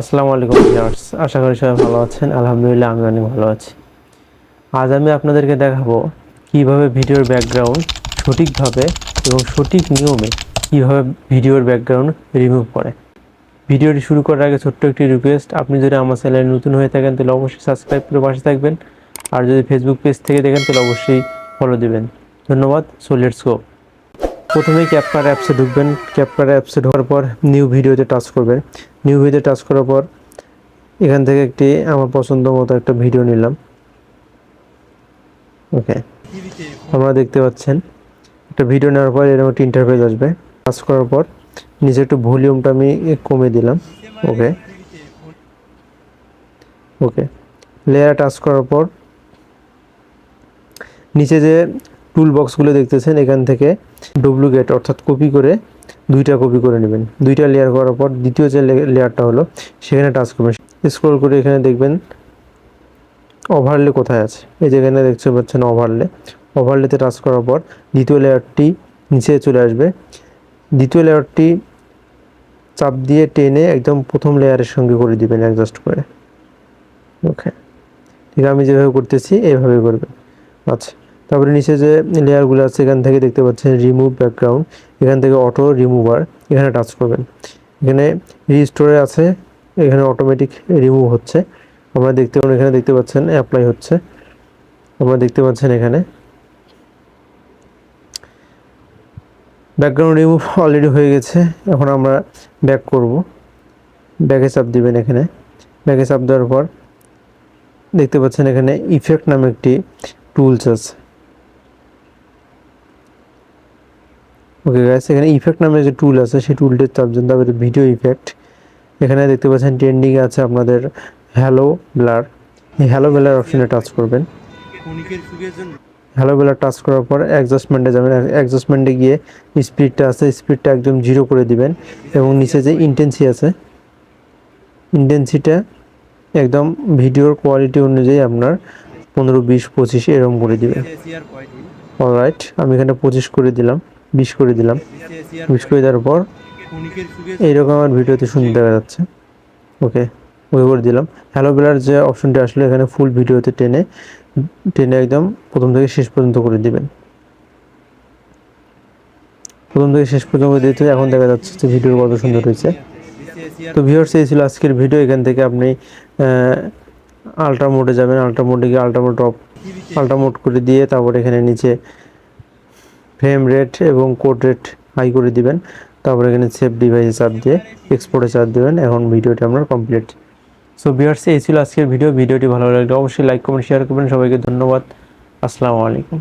আসসালামু আলাইকুম ভিউয়ার্স, আশা করি সবাই ভালো আছেন। আলহামদুলিল্লাহ, আমি অনেক ভালো আছি। আজ আমি আপনাদেরকে দেখাবো কীভাবে ভিডিওর ব্যাকগ্রাউন্ড সঠিকভাবে এবং সঠিক নিয়মে কীভাবে ভিডিওর ব্যাকগ্রাউন্ড রিমুভ করে। ভিডিওটি শুরু করার আগে ছোট্ট একটি রিকোয়েস্ট আপনি যদি আমার চ্যানেলে নতুন হয়ে থাকেন, তাহলে অবশ্যই সাবস্ক্রাইব করে পাশে থাকবেন। আর যদি ফেসবুক পেজ থেকে দেখেন, তাহলে অবশ্যই ফলো দিবেন। ধন্যবাদ সো লেটস গো প্রথমেই ক্যাপকার অ্যাপসে ঢুকবেন। ক্যাপকার অ্যাপসে ঢোকার পর নিউ ভিডিওতে টাচ করবেন। নিউ ভিডিওতে টাচ করার পর এখান থেকে একটি আমার পছন্দ মতো একটা ভিডিও নিলাম। ওকে আমরা দেখতে পাচ্ছেন, একটা ভিডিও নেওয়ার পর এরকম একটা ইন্টারফেস আসবে। টাচ করার পর নিচে একটু ভলিউমটা আমি কমে দিলাম। ওকে ওকে লেয়ার টাচ করার পর নিচে যে টুল বক্সগুলো দেখতেছেন, এখান থেকে ডুপ্লিকেট অর্থাৎ কপি করে দুইটা কপি করে নেবেন। দুইটা লেয়ার করার পর দ্বিতীয় যে লেয়ারটা হলো, সেখানে টাচ করবেন। স্ক্রল করে এখানে দেখবেন ওভারলে কোথায় আছে? এই যেখানে দেখতে পাচ্ছেন ওভারলে ওভারলেতে টাচ করার পর দ্বিতীয় লেয়ারটি নিচে চলে আসবে। দ্বিতীয় লেয়ারটি চাপ দিয়ে টেনে একদম প্রথম লেয়ারের সঙ্গে করে দিবেন অ্যাডজাস্ট করে। ওকে ঠিক আমি যেভাবে করতেছি এইভাবে করবেন। আচ্ছা। তারপরে নিচে যে লেয়ারগুলো আছে, এখান থেকে দেখতে পাচ্ছেন রিমুভ ব্যাকগ্রাউন্ড এখান থেকে অটো রিমুভার এখানে টাচ করবেন। এখানে রিস্টোরে আছে, এখানে অটোমেটিক রিমুভ হচ্ছে। আমরা দেখতে পাবেন এখানে দেখতে পাচ্ছেন অ্যাপ্লাই হচ্ছে। আপনারা দেখতে পাচ্ছেন এখানে। ব্যাকগ্রাউন্ড রিমুভ অলরেডি হয়ে গেছে, এখন আমরা ব্যাক করব। ব্যাকে চাপ দিবেন এখানে। ব্যাকে চাপ দেওয়ার পর দেখতে পাচ্ছেন এখানে ইফেক্ট নামে একটি টুলস আছে। ওকে গাইস এখানে ইফেক্ট নামে যে টুল আছে, সেই টুলটি চাপছেন তারপরে ভিডিও ইফেক্ট এখানে দেখতে পাচ্ছেন ট্রেন্ডিং আছে আপনাদের হ্যালো ব্লার এই হ্যালো ব্লার অপশনে টাচ করবেন। হ্যালো ব্লার টাচ করার পর অ্যাডজাস্টমেন্টে যাবেন। অ্যাডজাস্টমেন্টে গিয়ে স্পিডটা আছে স্পিডটা একদম জিরো করে দিবেন। এবং নিচে যে ইন্টেন্সি আছে ইন্টেন্সিটা একদম ভিডিওর কোয়ালিটি অনুযায়ী আপনার পনেরো, বিশ, পঁচিশ এরকম করে দিবেন অলরাইট আমি এখানে পঁচিশ করে দিলাম, বিশ করে দিলাম। বিশ করে দেওয়ার পর এইরকম আমার ভিডিওতে সুন্দর দেখা যাচ্ছে। ওকে ওকে করে দিলাম। হ্যালো বেলার যে অপশনটা আসলে এখানে ফুল ভিডিওতে টেনে টেনে একদম প্রথম থেকে শেষ পর্যন্ত করে দিবেন। প্রথম থেকে শেষ পর্যন্ত দিতে এখন দেখা যাচ্ছে যে ভিডিও কত সুন্দর হয়েছে। তো ভিউয়ার্স এই ছিল আজকের ভিডিও। এখান থেকে আপনি আলট্রা মোডে যাবেন, আলট্রা মোডে গিয়ে ultra mode off, ultra mode করে দিয়ে তারপর এখানে নিচে ফ্রেম রেট এবং কোড রেট হাই করে দিবেন। তারপর এখানে সেভ ডিভাইসে চাপ দিয়ে এক্সপোর্টে চাপ দেবেন। এখন ভিডিওটি আপনার কমপ্লিট সো বিয়ার্স এই ছিল আজকের ভিডিও ভিডিওটি ভালো লাগলে অবশ্যই লাইক কমেন্ট শেয়ার করবেন। সবাইকে ধন্যবাদ। আসসালামু আলাইকুম।